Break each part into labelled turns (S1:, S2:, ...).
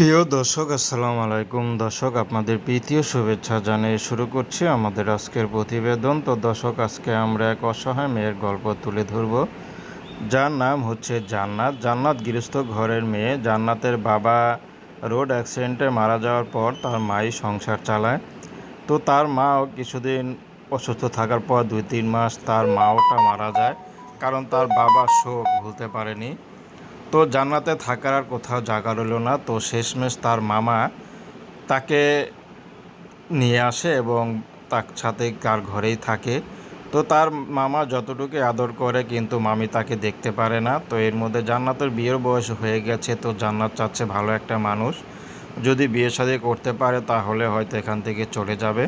S1: প্রিয় দর্শক, আসসালামু আলাইকুম। দর্শক, আপনাদের প্রীতীয় শুভেচ্ছা জানিয়ে শুরু করছি আমাদের আজকের প্রতিবেদন। তো দর্শক, আজকে আমরা এক অসহায় মেয়ের গল্প তুলে ধরব। যার নাম হচ্ছে জান্নাত। জান্নাত গৃহস্থ ঘরের মেয়ে। জান্নাতের বাবা রোড অ্যাক্সিডেন্টে মারা যাওয়ার পর তার মাই সংসার চালায়। তো তার মাও কিছুদিন অসুস্থ থাকার পর দুই তিন মাস তার মাওটা মারা যায়। কারণ তার বাবা শোক ভুলতে পারেনি। তো জান্নাতে থাকার আর কোথাও জায়গা রইল না। তো শেষমেশ তার মামা তাকে নিয়ে আসে এবং তার সাথে তার ঘরেই থাকে। তো তার মামা যতটুকু আদর করে কিন্তু মামি তাকে দেখতে পারে না। তো এর মধ্যে জান্নাতের বিয়ের বয়স হয়ে গেছে, তো জান্নাত চাচ্ছে ভালো একটা মানুষ। যদি বিয়ে শাদী করতে পারে তাহলে হয়তো এখান থেকে চলে যাবে।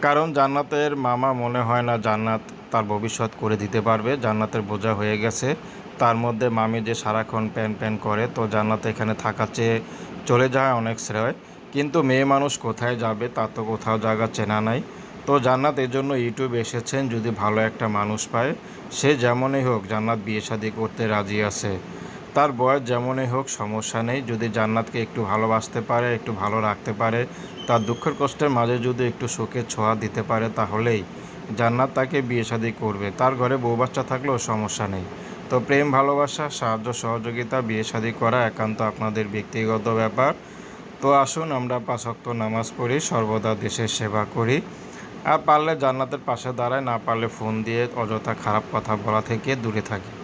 S1: কারণ জান্নাতের মামা মনে হয় না জান্নাত তার ভবিষ্যৎ করে দিতে পারবে, জান্নাতের বোঝা হয়ে গেছে। তার মধ্যে মামি যে সারাক্ষণ প্যান প্যান করে, তো জান্নাত এখানে থাকার চেয়ে চলে যায় অনেক শ্রেয়। কিন্তু মেয়ে মানুষ কোথায় যাবে তার তো কোথাও জায়গা চেনা নাই। তো জান্নাত এর জন্য ইউটিউব এসেছেন, যদি ভালো একটা মানুষ পায়, সে যেমনই হোক জান্নাত বিয়ে শাদী করতে রাজি আছে। তার বয়স যেমনই হোক, সমস্যা নেই। যদি জান্নাতকে একটু ভালোবাসতে পারে, একটু ভালো রাখতে পারে, তার দুঃখের কষ্টের মাঝে যদি একটু শোকের ছোঁয়া দিতে পারে, তাহলেই জান্নাত তাকে বিয়ে শাদী করবে। তার ঘরে বউ বাচ্চা থাকলেও সমস্যা নেই। তো প্রেম, ভালোবাসা, সাহায্য, সহযোগিতা, বিয়ে শাদী করা একান্ত আপনাদের ব্যক্তিগত ব্যাপার। তো আসুন আমরা পাঁচক্ত নামাজ পড়ি, সর্বদা দেশের সেবা করি। আর পারলে জান্নাতের পাশে দাঁড়ায়, না পারলে ফোন দিয়ে অযথা খারাপ কথা বলা থেকে দূরে থাকি।